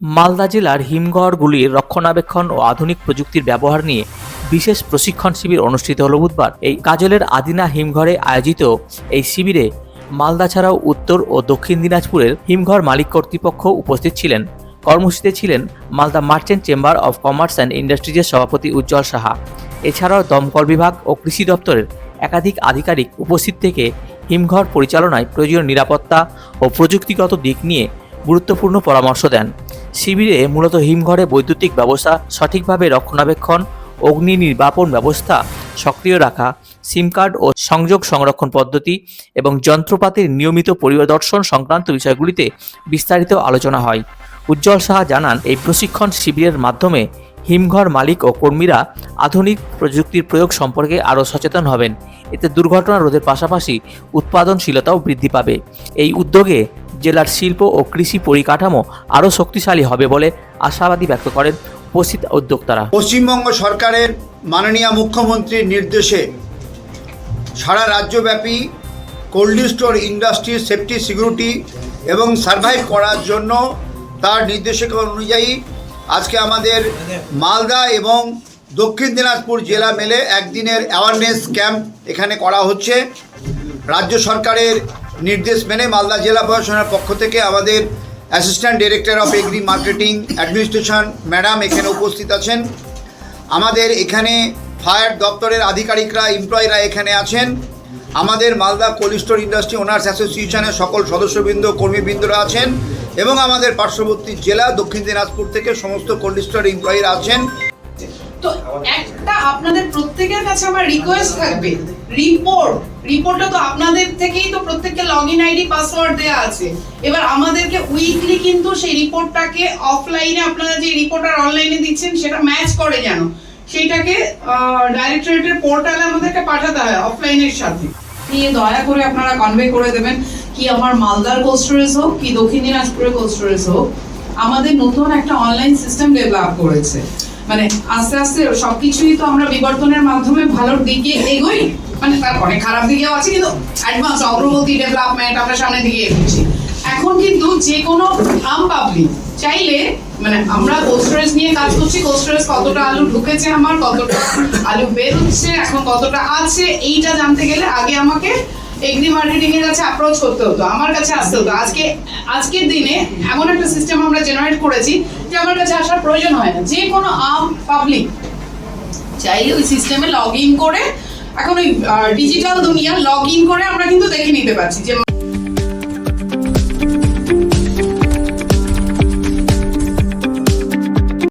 মালদা জেলার হিমঘরগুলির রক্ষণাবেক্ষণ ও আধুনিক প্রযুক্তির ব্যবহার নিয়ে বিশেষ প্রশিক্ষণ শিবির অনুষ্ঠিত হল বুধবার। এই কাজলের আদিনা হিমঘরে আয়োজিত এই শিবিরে মালদা ছাড়াও উত্তর ও দক্ষিণ দিনাজপুরের হিমঘর মালিক কর্তৃপক্ষ উপস্থিত ছিলেন। কর্মসূচিতে ছিলেন Malda merchant chamber of commerce and ইন্ডাস্ট্রিজের সভাপতি উজ্জ্বল সাহা। এছাড়াও দমকল বিভাগ ও কৃষি দপ্তরের একাধিক আধিকারিক উপস্থিত থেকে হিমঘর পরিচালনায় প্রয়োজনীয় নিরাপত্তা ও প্রযুক্তিগত দিক নিয়ে গুরুত্বপূর্ণ পরামর্শ দেন। শিবিরে মূলত হিমঘরে বৈদ্যুতিক ব্যবস্থা, সঠিকভাবে রক্ষণাবেক্ষণ, অগ্নি নির্বাপন ব্যবস্থা সক্রিয় রাখা, সিম কার্ড ও সংযোগ সংরক্ষণ পদ্ধতি এবং যন্ত্রপাতির নিয়মিত পরিদর্শন সংক্রান্ত বিষয়গুলিতে বিস্তারিত আলোচনা হয়। উজ্জ্বল সাহা জানান, এই প্রশিক্ষণ শিবিরের মাধ্যমে হিমঘর মালিক ও কর্মীরা আধুনিক প্রযুক্তির প্রয়োগ সম্পর্কে আরও সচেতন হবেন। এতে দুর্ঘটনা রোধের পাশাপাশি উৎপাদনশীলতাও বৃদ্ধি পাবে। এই উদ্যোগে জেলার শিল্প ও কৃষি পরিকাঠামো আরও শক্তিশালী হবে বলে আশাবাদী ব্যক্ত করেন উপস্থিত উদ্যোক্তারা। পশ্চিমবঙ্গ সরকারের মাননীয় মুখ্যমন্ত্রীর নির্দেশে সারা রাজ্যব্যাপী cold store industry, safety, security এবং সার্ভাইভ করার জন্য তার নির্দেশিকা অনুযায়ী আজকে আমাদের মালদা এবং দক্ষিণ দিনাজপুর জেলা মেলে একদিনের অ্যাওয়ারনেস ক্যাম্প এখানে করা হচ্ছে। রাজ্য সরকারের নির্দেশ মেনে মালদা জেলা প্রশাসনের পক্ষ থেকে আমাদের assistant director of agri marketing administration madam এখানে উপস্থিত আছেন। আমাদের এখানে ফায়ার দপ্তরের আধিকারিকরা এমপ্লয়িরা এখানে আছেন। আমাদের Malda cold store industry owners অ্যাসোসিয়েশনের সকল সদস্যবৃন্দ, কর্মীবৃন্দরা আছেন এবং আমাদের পার্শ্ববর্তী জেলা, দক্ষিণ দিনাজপুর থেকে সমস্ত কোল্ড স্টোর এমপ্লয়িরা আছেন। তো একটা আপনাদের প্রত্যেকের কাছে আমার রিকোয়েস্ট থাকবে। রিপোর্ট রিপোর্টটা তো আপনাদের থেকেই তো প্রত্যেককে লগ ইন আইডি পাসওয়ার্ড দেওয়া আছে। এবার আমাদেরকে উইকলি কিন্তু সেই রিপোর্টটাকে অফলাইনে আপনারা যে রিপোর্ট আর অনলাইনে দিচ্ছেন, সেটা ম্যাচ করে যেন। সেইটাকে ডাইরেক্টরেটের পোর্টালে আমাদেরকে পাঠাতে হয় অফলাইনের সাথে। নিয়ে দয়া করে আপনারা কনভে করে দেবেন কি আমার মালদার কোল্ড স্টোরেজ হোক, কি দক্ষিণ দিনাজপুরের কোল্ড স্টোরেজ হোক, আমাদের নতুন একটা অনলাইন সিস্টেম ডেভেলপ করেছে। মানে আস্তে আস্তে সবকিছুই তো আমরা বিবর্তনের মাধ্যমে ভালোর দিকে এগোই। মানে তার অনেক খারাপ দিকেও আছে, কিন্তু অ্যাডভান্স অগ্রগতি ডেভেলপমেন্ট আমরা সামনের দিকে এগোচ্ছি। এখন কিন্তু যে কোনো আম পাবলিক চাইলে মানে আমরা কোস্টোরেজ নিয়ে কাজ করছি কোস্টোরেজ কতটা আলু ঢুকেছে আমার, কতটা আলু বের হচ্ছে, এখন কতটা আছে, এইটা জানতে গেলে আগে আমাকে এগ্রি মার্কেটিং এর কাছে অ্যাপ্রোচ করতে হতো, আমার কাছে আসতে হতো। আজকে, আজকের দিনে এমন একটা সিস্টেম আমরা জেনারেট করেছি যে আমার কাছে আসার প্রয়োজন হয় না। যে কোনো আম পাবলিক চাইলে ওই সিস্টেমে লগ ইন করে, এখন ওই ডিজিটাল দুনিয়া লগ ইন করে আমরা কিন্তু দেখে নিতে পারছি যে